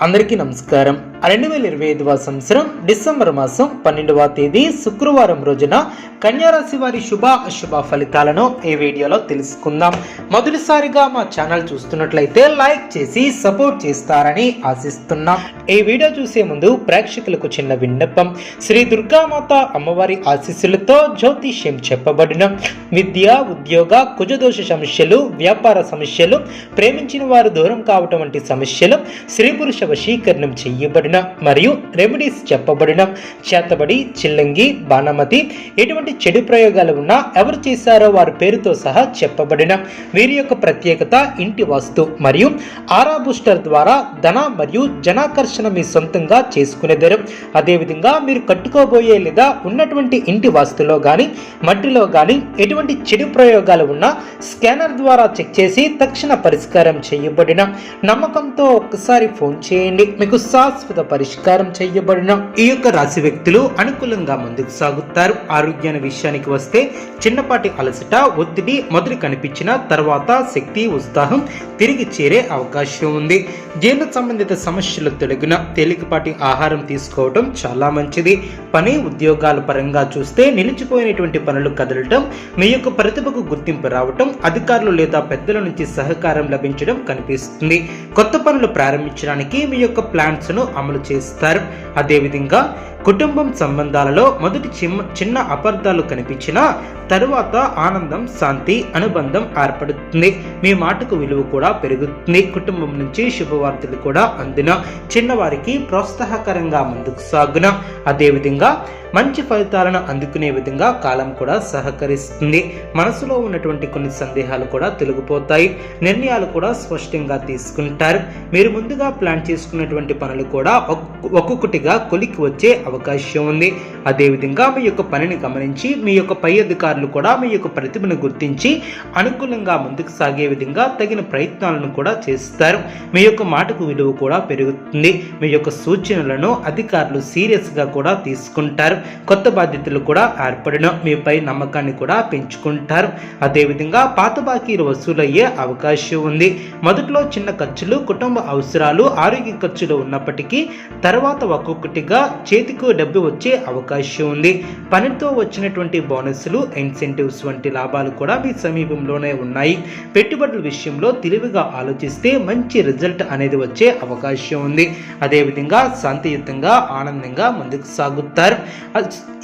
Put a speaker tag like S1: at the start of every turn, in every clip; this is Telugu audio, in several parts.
S1: అందరికీ నమస్కారం. రెండు వేల ఇరవై ఐదవ సంవత్సరం డిసెంబర్ మాసం పన్నెండవ తేదీ శుక్రవారం రోజున కన్యారాశి వారి శుభ అశుభ ఫలితాలను ఈ వీడియోలో తెలుసుకుందాం. మొదటిసారిగా మా ఛానల్ చూస్తున్నట్లయితే లైక్ చేసి సపోర్ట్ చేస్తారని ఆశిస్తున్నాం. ఈ వీడియో చూసే ముందు ప్రేక్షకులకు చిన్న విన్నపం. శ్రీ దుర్గామాత అమ్మవారి ఆశీస్సులతో జ్యోతిష్యం చెప్పబడిన విద్య ఉద్యోగ కుజదోష సమస్యలు వ్యాపార సమస్యలు ప్రేమించిన వారు దూరం కావటం వంటి సమస్యలు స్త్రీ పురుష వశీకరణం చేయబడిన మరియు రెమెడీస్ చెప్పబడిన చేతబడి చిల్లంగి బాణమతి ఎటువంటి చెడు ప్రయోగాలు ఉన్నా ఎవరు చేశారో వారి పేరుతో సహా చెప్పబడిన. వీరి యొక్క ప్రత్యేకత ఇంటి వాస్తు మరియు ఆరా బూస్టర్ ద్వారా ధన మరియు జనాకర్షణ మీ సొంతంగా చేసుకునేదారు. అదేవిధంగా మీరు కట్టుకోబోయే లేదా ఉన్నటువంటి ఇంటి వాస్తులో కానీ మట్టిలో కానీ ఎటువంటి చెడు ప్రయోగాలు ఉన్నా స్కానర్ ద్వారా చెక్ చేసి తక్షణ పరిష్కారం చేయబడిన. నమ్మకంతో ఒక్కసారి ఫోన్ చేయండి. మీకు శాశ్వత పరిష్కారం చేయబడిన ఈ యొక్క రాశి వ్యక్తులు అనుకూలంగా ముందుకు సాగుతారు. ఆరోగ్యాన్ని విషయానికి వస్తే చిన్నపాటి అలసట ఒత్తిడి మొదలు కనిపించిన తర్వాత శక్తి ఉత్సాహం తిరిగి చేరే అవకాశం ఉంది. జీర్ణ సంబంధిత సమస్యలు తొలగిన తేలికపాటి ఆహారం తీసుకోవడం చాలా మంచిది. పని ఉద్యోగాల పరంగా చూస్తే నిలిచిపోయినటువంటి పనులు కదలటం మీ యొక్క ప్రతిభకు గుర్తింపు రావటం అధికారులు లేదా పెద్దల నుంచి సహకారం లభించడం కనిపిస్తుంది. కొత్త పనులు ప్రారంభించడానికి మీ యొక్క ప్లాన్స్ను అమలు అమలు చేస్తారు. అదేవిధంగా కుటుంబం సంబంధాలలో మొదటి చిన్న చిన్న అపార్థాలు కనిపించినా తరువాత ఆనందం శాంతి అనుబంధం ఏర్పడుతుంది. మీ మాటకు విలువ కూడా పెరుగుతుంది. కుటుంబం నుంచి శుభవార్తలు కూడా అందిన చిన్నవారికి ప్రోత్సాహకరంగా ముందుకు సాగున. అదేవిధంగా మంచి ఫలితాలను అందుకునే విధంగా కాలం కూడా సహకరిస్తుంది. మనసులో ఉన్నటువంటి కొన్ని సందేహాలు కూడా తొలగిపోతాయి. నిర్ణయాలు కూడా స్పష్టంగా తీసుకుంటారు. మీరు ముందుగా ప్లాన్ చేసుకున్నటువంటి పనులు కూడా ఒక్కొక్కటిగా కొలికి వచ్చే అవకాశం ఉంది. అదేవిధంగా మీ యొక్క పనిని గమనించి మీ యొక్క పై అధికారులు కూడా మీ యొక్క ప్రతిభను గుర్తించి అనుకూలంగా ముందుకు సాగే విధంగా తగిన ప్రయత్నాలను కూడా చేస్తారు. మీ యొక్క మాటకు విలువ కూడా పెరుగుతుంది. మీ యొక్క సూచనలను అధికారులు సీరియస్గా కూడా తీసుకుంటారు. కొత్త బాధ్యతలు కూడా ఏర్పడిన. మీపై నమ్మకాన్ని కూడా పెంచుకుంటారు. అదేవిధంగా పాత బాకీలు వసూలయ్యే అవకాశం ఉంది. మొదట్లో చిన్న ఖర్చులు కుటుంబ అవసరాలు ఆరోగ్య ఖర్చులు ఉన్నప్పటికీ తర్వాత ఒక్కొక్కటిగా చేతికి డబ్బు వచ్చే అవకాశం ఉంది. పనితో వచ్చినటువంటి బోనస్లు ఇన్సెంటివ్స్ వంటి లాభాలు కూడా మీ సమీపంలోనే ఉన్నాయి. పెట్టుబడుల విషయంలో తెలివిగా ఆలోచిస్తే మంచి రిజల్ట్ అనేది వచ్చే అవకాశం ఉంది. అదేవిధంగా శాంతియుతంగా ఆనందంగా ముందుకు సాగుతారు.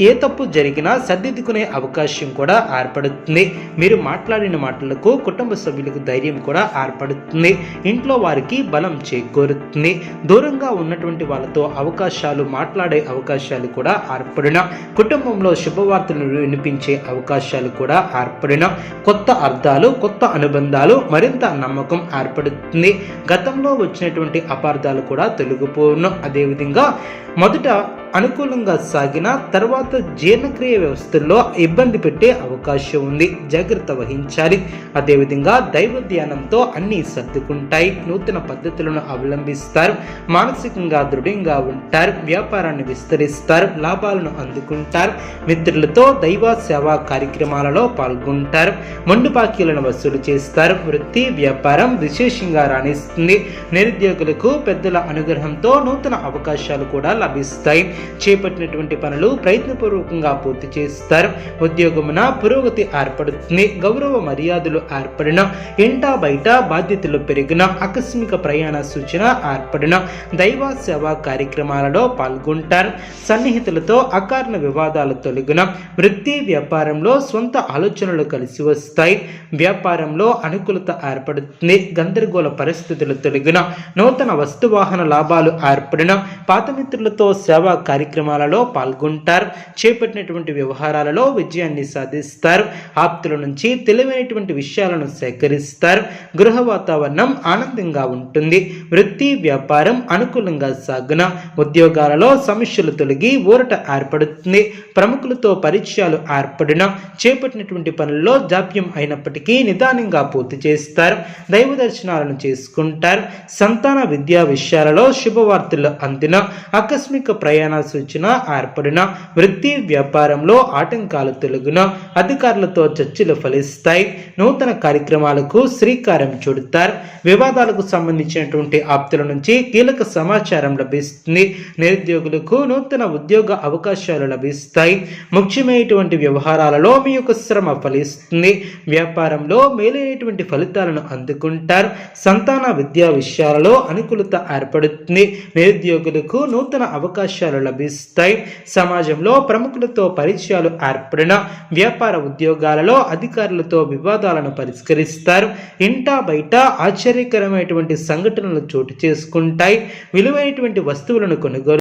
S1: ఏ తప్పు జరిగినా సర్దిద్దుకునే అవకాశం కూడా ఏర్పడుతుంది. మీరు మాట్లాడిన మాటలకు కుటుంబ సభ్యులకు ధైర్యం కూడా ఏర్పడుతుంది. ఇంట్లో వారికి బలం చేకూరుతుంది. దూరంగా ఉన్నటువంటి వాళ్ళతో అవకాశాలు మాట్లాడే అవకాశాలు కూడా ఏర్పడిన కుటుంబంలో శుభవార్తలు వినిపించే అవకాశాలు కూడా ఏర్పడిన కొత్త అర్థాలు కొత్త అనుబంధాలు మరింత నమ్మకం ఏర్పడుతుంది. గతంలో వచ్చినటువంటి అపార్థాలు కూడా తొలగిపోను. అదేవిధంగా మొదట అనుకూలంగా సాగిన తర్వాత జీర్ణక్రియ వ్యవస్థల్లో ఇబ్బంది పెట్టే అవకాశం ఉంది. జాగ్రత్త వహించాలి. అదేవిధంగా దైవ ధ్యానంతో అన్నీ సర్దుకుంటాయి. నూతన పద్ధతులను అవలంబిస్తారు. మానసికంగా దృఢంగా ఉంటారు. వ్యాపారాన్ని విస్తరిస్తారు. లాభాలను అందుకుంటారు. మిత్రులతో దైవ సేవా కార్యక్రమాలలో పాల్గొంటారు. మొండు బాకీలను వసూలు చేస్తారు. వృత్తి వ్యాపారం విశేషంగా రాణిస్తుంది. నిరుద్యోగులకు పెద్దల అనుగ్రహంతో నూతన అవకాశాలు కూడా లభిస్తాయి. చేపట్టినటువంటి పనులు ప్రయత్నపూర్వకంగా పూర్తి చేస్తారు. ఉద్యోగమున పురోగతి ఏర్పడుతుంది. గౌరవ మర్యాదలు ఏర్పడిన ఇంటా బయట బాధ్యతలు పెరిగిన ఆకస్మిక ప్రయాణ సూచన ఏర్పడిన దైవ సేవా కార్యక్రమాలలో పాల్గొంటారు. సన్నిహితులతో అకారణ వివాదాలు తొలగిన వృత్తి వ్యాపారంలో సొంత ఆలోచనలు కలిసి వస్తాయి. వ్యాపారంలో అనుకూలత ఏర్పడుతుంది. గందరగోళ పరిస్థితులు తొలగిన నూతన వస్తువాహన లాభాలు ఏర్పడిన పాత మిత్రులతో సేవా కార్యక్రమాలలో పాల్గొంటారు చేపట్టినటువంటి వ్యవహారాలలో విజయాన్ని సాధిస్తారు ఆప్తుల నుంచి తెలివైనటువంటి విషయాలను సేకరిస్తారు గృహ వాతావరణం ఆనందంగా ఉంటుంది వృత్తి వ్యాపారం అనుకూలంగా సాగున ఉద్యోగాలలో సమస్యలు తొలగి ఊరట ఏర్పడుతుంది ప్రముఖులతో పరిచయాలు ఏర్పడిన చేపట్టినటువంటి పనుల్లో జాప్యం అయినప్పటికీ నిదానంగా పూర్తి చేస్తారు దైవ దర్శనాలను చేసుకుంటారు సంతాన విద్యా విషయాలలో శుభవార్తలు అందిన ఏర్పడిన ఆకస్మిక ప్రయాణ సూచన ఏర్పడిన వృత్తి వ్యాపారంలో ఆటంకాలు తొలగిన అధికారులతో చర్చలు ఫలిస్తాయి. నూతన కార్యక్రమాలకు శ్రీకారం చుడతారు. వివాదాలకు సంబంధించినటువంటి ఆప్తుల నుంచి కీలక సమాచారం లభిస్తుంది. నిరుద్యోగులకు నూతన ఉద్యోగ అవకాశాలు లభిస్తాయి. ముఖ్యమైనటువంటి వ్యవహారాలలో మీ యొక్క శ్రమ ఫలిస్తుంది. వ్యాపారంలో మేలైనటువంటి ఫలితాలను అందుకుంటారు. సంతాన విద్యా విషయాలలో అనుకూలత ఏర్పడుతుంది. నిరుద్యోగులకు నూతన అవకాశాలు లభిస్తాయి. సమాజంలో ప్రముఖులతో పరిచయాలు ఏర్పడిన వ్యాపార ఉద్యోగాలలో అధికారులతో వివాదాలను పరిష్కరిస్తారు. ఇంటా బయట ఆశ్చర్యకరమైనటువంటి సంఘటనలు చోటు చేసుకుంటాయి. విలువైనటువంటి వస్తువులను కొనుగోలు